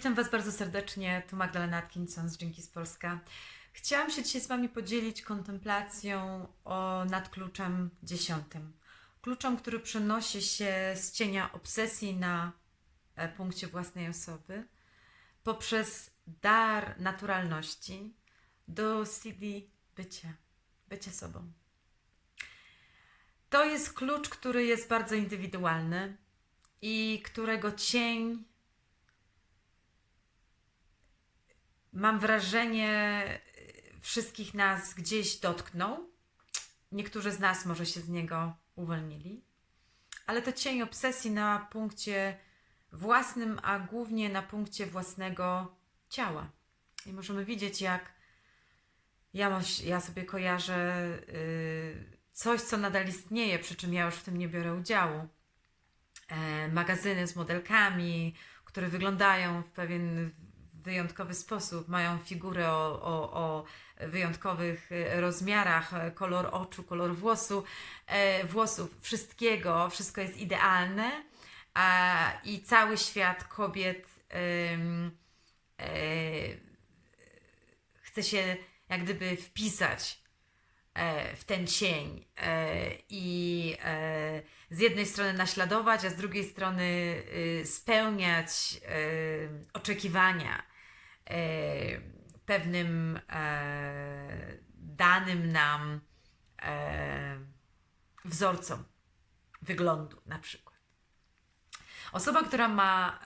Witam Was bardzo serdecznie. Tu Magdalena Atkinson z Dzięki z Polska. Chciałam się dzisiaj z Wami podzielić kontemplacją o nad kluczem dziesiątym. Kluczem, który przenosi się z cienia obsesji na e, punkcie własnej osoby poprzez dar naturalności do CD bycia, bycia sobą. To jest klucz, który jest bardzo indywidualny i którego cień mam wrażenie, wszystkich nas gdzieś dotknął. Niektórzy z nas może się z niego uwolnili, ale to cień obsesji na punkcie własnym, a głównie na punkcie własnego ciała. I możemy widzieć, jak ja, ja sobie kojarzę yy, coś, co nadal istnieje, przy czym ja już w tym nie biorę udziału. E, magazyny z modelkami, które wyglądają w pewien wyjątkowy sposób, mają figury o, o, o wyjątkowych e, rozmiarach, e, kolor oczu, kolor włosu, e, włosów, wszystkiego, wszystko jest idealne. A, i cały świat kobiet chce się jak gdyby wpisać w ten cień i z jednej strony naśladować, a z drugiej strony y, spełniać oczekiwania pewnym e, danym nam e, wzorcom wyglądu na przykład. Osoba, która ma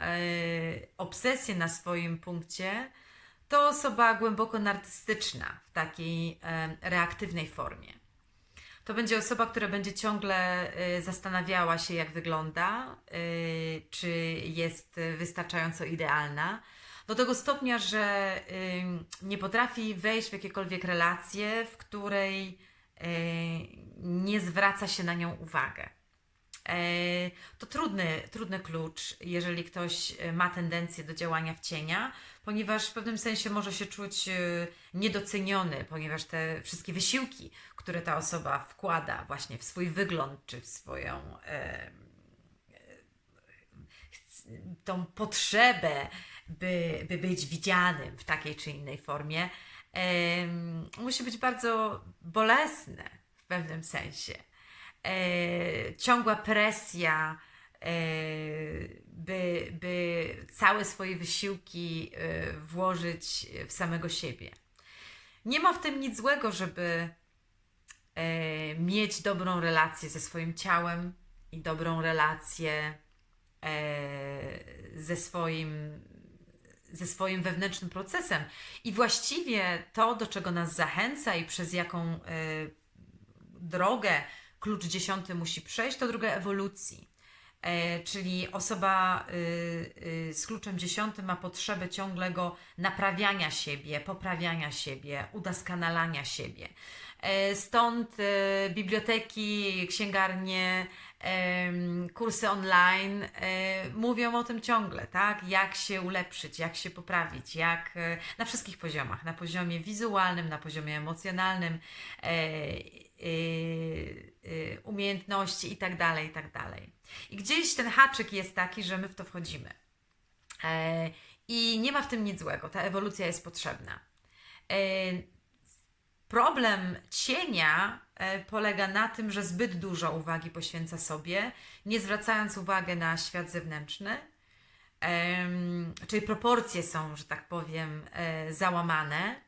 obsesję na swoim punkcie, to osoba głęboko narcystyczna w takiej reaktywnej formie. To będzie osoba, która będzie ciągle zastanawiała się, jak wygląda, czy jest wystarczająco idealna, do tego stopnia, że nie potrafi wejść w jakiekolwiek relacje, w której y, nie zwraca się na nią uwagę. E, to trudny, trudny klucz, jeżeli ktoś y, ma tendencję do działania w cienia, ponieważ w pewnym sensie może się czuć y, niedoceniony, ponieważ te wszystkie wysiłki, które ta osoba wkłada właśnie w swój wygląd czy w swoją tą potrzebę by, by być widzianym w takiej czy innej formie, musi być bardzo bolesne w pewnym sensie. E, ciągła presja, e, by, by całe swoje wysiłki e, włożyć w samego siebie. Nie ma w tym nic złego, żeby mieć dobrą relację ze swoim ciałem i dobrą relację ze swoim ze swoim wewnętrznym procesem. I właściwie to, do czego nas zachęca i przez jaką y, drogę klucz dziesiąty musi przejść, to droga ewolucji. E, czyli osoba y, y, z kluczem dziesiątym ma potrzebę ciągłego naprawiania siebie, poprawiania siebie, udoskonalania siebie. E, stąd e, biblioteki, księgarnie, kursy online e, mówią o tym ciągle, tak? Jak się ulepszyć, jak się poprawić, jak na wszystkich poziomach, na poziomie wizualnym, na poziomie emocjonalnym, umiejętności i tak dalej, i tak dalej. I gdzieś ten haczyk jest taki, że my w to wchodzimy. I nie ma w tym nic złego, ta ewolucja jest potrzebna. Problem cienia e, polega na tym, że zbyt dużo uwagi poświęca sobie, nie zwracając uwagi na świat zewnętrzny. Czyli proporcje są, że tak powiem, e, załamane.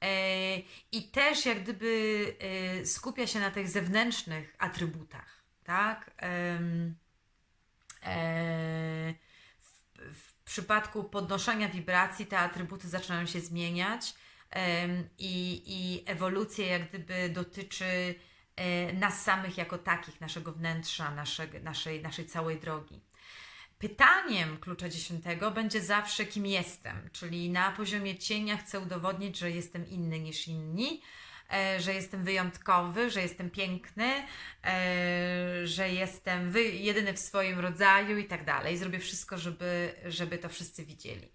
E, I też jak gdyby skupia się na tych zewnętrznych atrybutach, tak? W przypadku podnoszenia wibracji te atrybuty zaczynają się zmieniać i, i ewolucja jak gdyby dotyczy e, nas samych jako takich, naszego wnętrza, naszej, naszej, naszej całej drogi. Pytaniem klucza dziesiątego będzie zawsze, kim jestem, czyli na poziomie cienia chcę udowodnić, że jestem inny niż inni, e, że jestem wyjątkowy, że jestem piękny, e, że jestem jedyny w swoim rodzaju i tak dalej. Zrobię wszystko, żeby, żeby to wszyscy widzieli.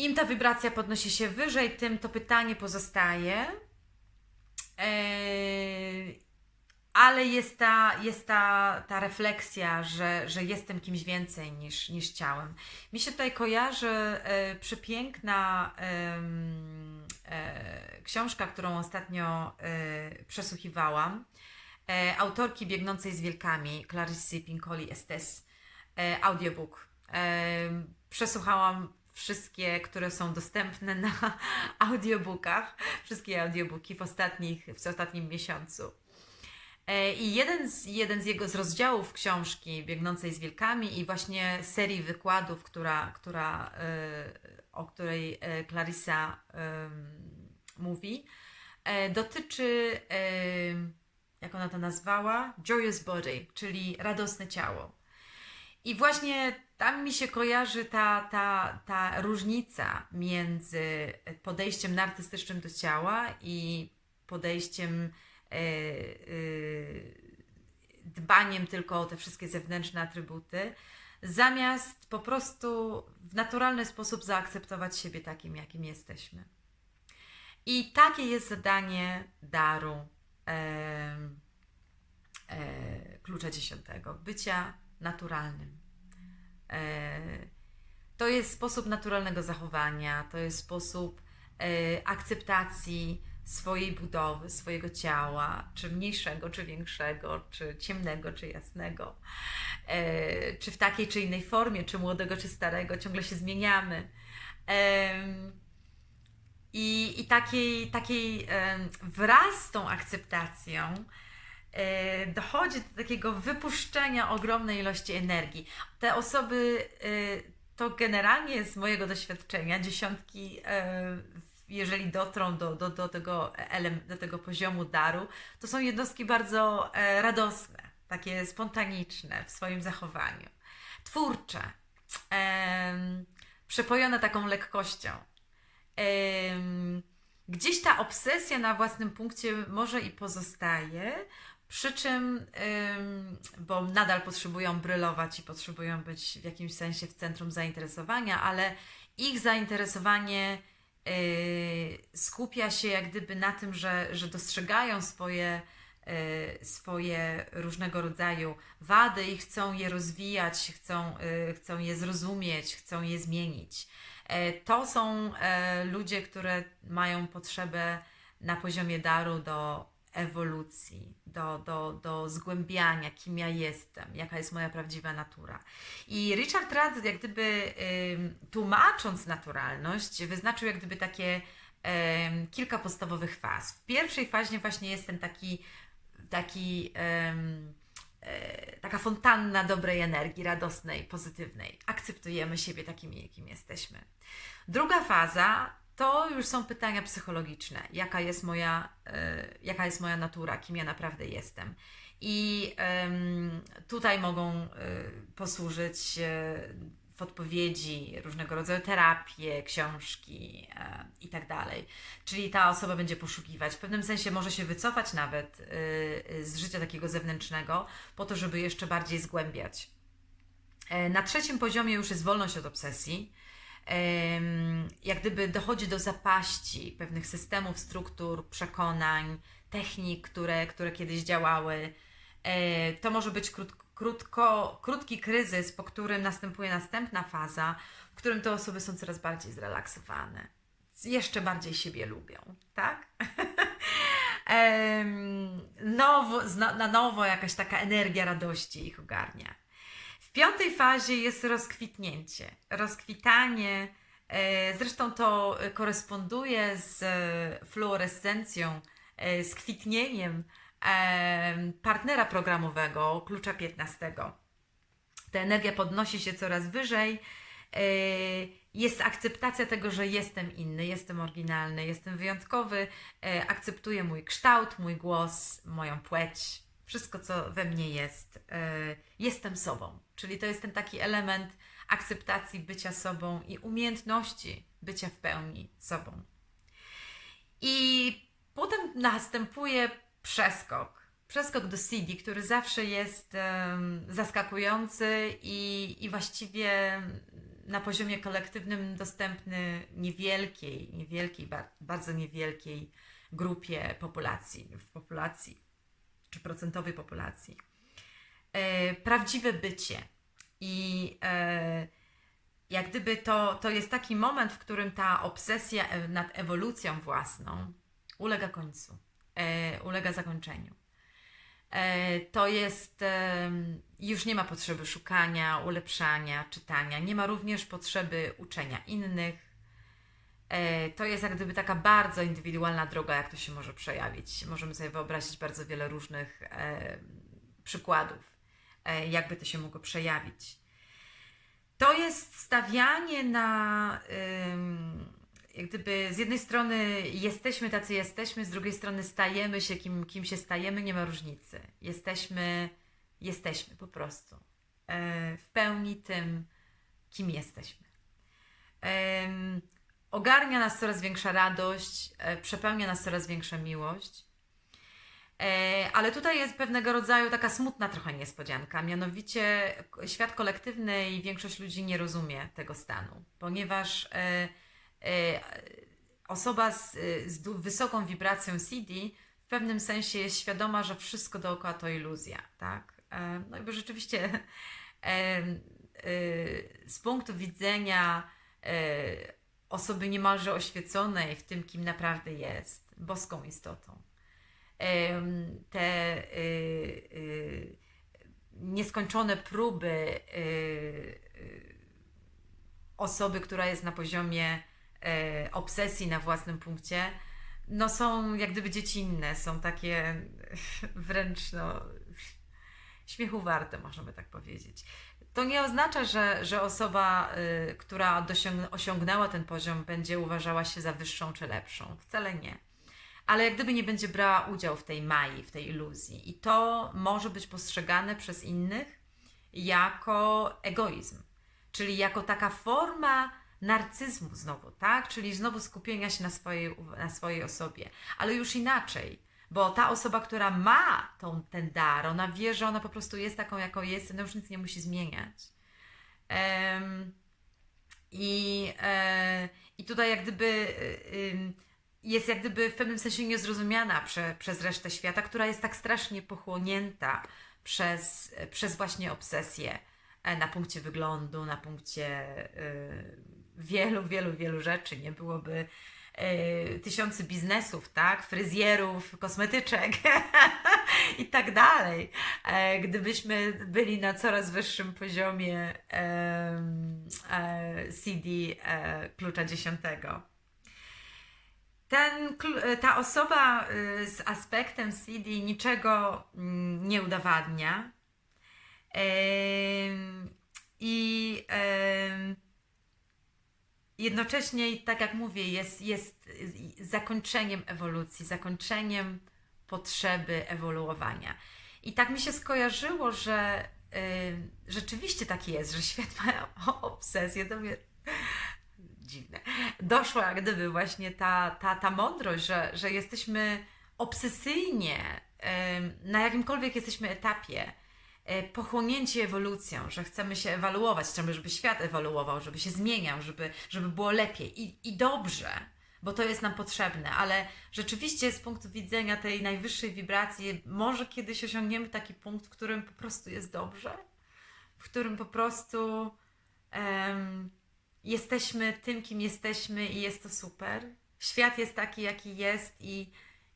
Im ta wibracja podnosi się wyżej, tym to pytanie pozostaje. Eee, ale jest ta, jest ta, ta refleksja, że, że jestem kimś więcej niż, niż ciałem. Mi się tutaj kojarzy e, przepiękna e, książka, którą ostatnio e, przesłuchiwałam. E, autorki biegnącej z wilkami, Clarissy Pincoli Estes, e, audiobook. E, przesłuchałam wszystkie, które są dostępne na audiobookach, wszystkie audiobooki w, ostatnich, w ostatnim miesiącu. E, I jeden z, jeden z jego z rozdziałów książki Biegnącej z wilkami i właśnie serii wykładów, która, która, e, o której e, Clarissa mówi, dotyczy, jak ona to nazwała, Joyous Body, czyli radosne ciało. I właśnie tam mi się kojarzy ta, ta, ta różnica między podejściem narcystycznym do ciała i podejściem e, e, dbaniem tylko o te wszystkie zewnętrzne atrybuty, zamiast po prostu w naturalny sposób zaakceptować siebie takim, jakim jesteśmy. I takie jest zadanie daru e, e, klucza dziesiątego bycia naturalnym. E, to jest sposób naturalnego zachowania, to jest sposób e, akceptacji swojej budowy, swojego ciała, czy mniejszego, czy większego, czy ciemnego, czy jasnego, e, czy w takiej, czy innej formie, czy młodego, czy starego, ciągle się zmieniamy. I, i takiej, takiej wraz z tą akceptacją dochodzi do takiego wypuszczenia ogromnej ilości energii. Te osoby, e, to generalnie z mojego doświadczenia, dziesiątki, e, jeżeli dotrą do, do, do, tego, do tego poziomu daru, to są jednostki bardzo e, radosne, takie spontaniczne w swoim zachowaniu, twórcze, przepojone taką lekkością. Gdzieś ta obsesja na własnym punkcie może i pozostaje, przy czym, ym, bo nadal potrzebują brylować i potrzebują być w jakimś sensie w centrum zainteresowania, ale ich zainteresowanie y, skupia się jak gdyby na tym, że, że dostrzegają swoje, y, swoje różnego rodzaju wady i chcą je rozwijać, chcą, y, chcą je zrozumieć, chcą je zmienić. E, To są e, ludzie, które mają potrzebę na poziomie daru do ewolucji, do, do, do zgłębiania, kim ja jestem, jaka jest moja prawdziwa natura. I Richard Rudd, jak gdyby tłumacząc naturalność, wyznaczył jak gdyby takie kilka podstawowych faz. W pierwszej fazie właśnie jest ten taki, taki e, taka fontanna dobrej energii, radosnej, pozytywnej. Akceptujemy siebie takimi, jakim jesteśmy. Druga faza to już są pytania psychologiczne. Jaka jest moja, e, jaka jest moja natura, kim ja naprawdę jestem. I em, tutaj mogą e, posłużyć e, w odpowiedzi różnego rodzaju terapie, książki e, i tak. Czyli ta osoba będzie poszukiwać, w pewnym sensie może się wycofać nawet e, z życia takiego zewnętrznego, po to, żeby jeszcze bardziej zgłębiać. Na trzecim poziomie już jest wolność od obsesji. Jak gdyby dochodzi do zapaści pewnych systemów, struktur, przekonań, technik, które, które kiedyś działały. E, To może być krót, krótko, krótki kryzys, po którym następuje następna faza, w którym te osoby są coraz bardziej zrelaksowane, jeszcze bardziej siebie lubią, tak? Nowo, na nowo jakaś taka energia radości ich ogarnia. W piątej fazie jest rozkwitnięcie, rozkwitanie. e, Zresztą to koresponduje z e, fluorescencją, e, z kwitnieniem em, partnera programowego, klucza 15. Ta energia podnosi się coraz wyżej. Jest akceptacja tego, że jestem inny, jestem oryginalny, jestem wyjątkowy, akceptuję mój kształt, mój głos, moją płeć, wszystko, co we mnie jest. e, Jestem sobą. Czyli to jest ten taki element akceptacji bycia sobą i umiejętności bycia w pełni sobą. I potem następuje przeskok. Przeskok do CD, który zawsze jest zaskakujący i, i właściwie na poziomie kolektywnym dostępny niewielkiej, niewielkiej, bar- bardzo niewielkiej grupie populacji, w populacji czy procentowej populacji. E, prawdziwe bycie. I e, jak gdyby to, to jest taki moment, w którym ta obsesja e- nad ewolucją własną ulega końcu, ulega zakończeniu. To jest, już nie ma potrzeby szukania, ulepszania, czytania, nie ma również potrzeby uczenia innych. E, To jest jak gdyby taka bardzo indywidualna droga, jak to się może przejawić. Możemy sobie wyobrazić bardzo wiele różnych e, przykładów, e, jakby to się mogło przejawić. To jest stawianie na, jak gdyby z jednej strony jesteśmy tacy jesteśmy, z drugiej strony stajemy się kim, kim się stajemy, nie ma różnicy. Jesteśmy, jesteśmy po prostu w pełni tym, kim jesteśmy. Ogarnia nas coraz większa radość, e, przepełnia nas coraz większa miłość. E, Ale tutaj jest pewnego rodzaju taka smutna trochę niespodzianka, mianowicie świat kolektywny i większość ludzi nie rozumie tego stanu, ponieważ e, osoba z, z wysoką wibracją CD w pewnym sensie jest świadoma, że wszystko dookoła to iluzja, tak? No i bo rzeczywiście z punktu widzenia osoby niemalże oświeconej w tym, kim naprawdę jest, boską istotą, te y, y, nieskończone próby y, osoby, która jest na poziomie e, obsesji na własnym punkcie, no są jak gdyby dziecinne, są takie wręcz no, śmiechu warte, możemy tak powiedzieć. To nie oznacza, że, że osoba, y, która osiągnęła ten poziom, będzie uważała się za wyższą czy lepszą. Wcale nie ale jak gdyby nie będzie brała udziału w tej mai, w tej iluzji. I to może być postrzegane przez innych jako egoizm, czyli jako taka forma narcyzmu znowu, tak? Czyli znowu skupienia się na swojej, na swojej osobie, ale już inaczej. Bo ta osoba, która ma tą, ten dar, ona wie, że ona po prostu jest taką, jaką jest, ona już nic nie musi zmieniać. Em, i, e, I tutaj jak gdyby y, jest jak gdyby w pewnym sensie niezrozumiana prze, przez resztę świata, która jest tak strasznie pochłonięta przez, przez właśnie obsesję e, na punkcie wyglądu, na punkcie y, wielu, wielu, wielu rzeczy. Nie byłoby y, tysiący biznesów, tak? Fryzjerów, kosmetyczek i tak dalej. E, gdybyśmy byli na coraz wyższym poziomie e, CD e, klucza dziesiątego. Ten, e, ta osoba z aspektem CD niczego mm, nie udowadnia. Em, I em, jednocześnie, tak jak mówię, jest, jest zakończeniem ewolucji, zakończeniem potrzeby ewoluowania. I tak mi się skojarzyło, że y, rzeczywiście tak jest, że świat ma obsesję. To mnie dziwne. Doszła jak gdyby właśnie ta, ta, ta mądrość, że, że jesteśmy obsesyjnie em, na jakimkolwiek jesteśmy etapie pochłonięci ewolucją, że chcemy się ewaluować, chcemy, żeby świat ewoluował, żeby się zmieniał, żeby, żeby było lepiej i, i dobrze, bo to jest nam potrzebne, ale rzeczywiście z punktu widzenia tej najwyższej wibracji, może kiedyś osiągniemy taki punkt, w którym po prostu jest dobrze, w którym po prostu em, jesteśmy tym, kim jesteśmy i jest to super. Świat jest taki, jaki jest i,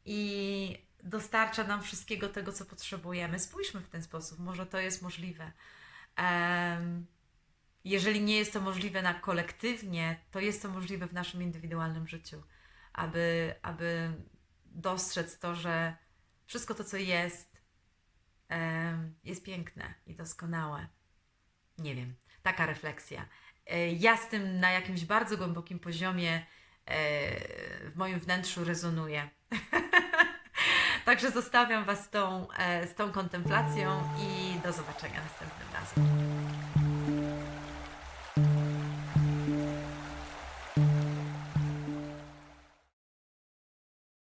i dostarcza nam wszystkiego tego, co potrzebujemy. Spójrzmy w ten sposób, może to jest możliwe. Jeżeli nie jest to możliwe na kolektywnie, to jest to możliwe w naszym indywidualnym życiu, aby, aby dostrzec to, że wszystko to, co jest, jest piękne i doskonałe. Nie wiem, taka refleksja. E, Ja z tym na jakimś bardzo głębokim poziomie e, w moim wnętrzu rezonuję. Także zostawiam Was z tą, e, z tą kontemplacją i do zobaczenia następnym razem.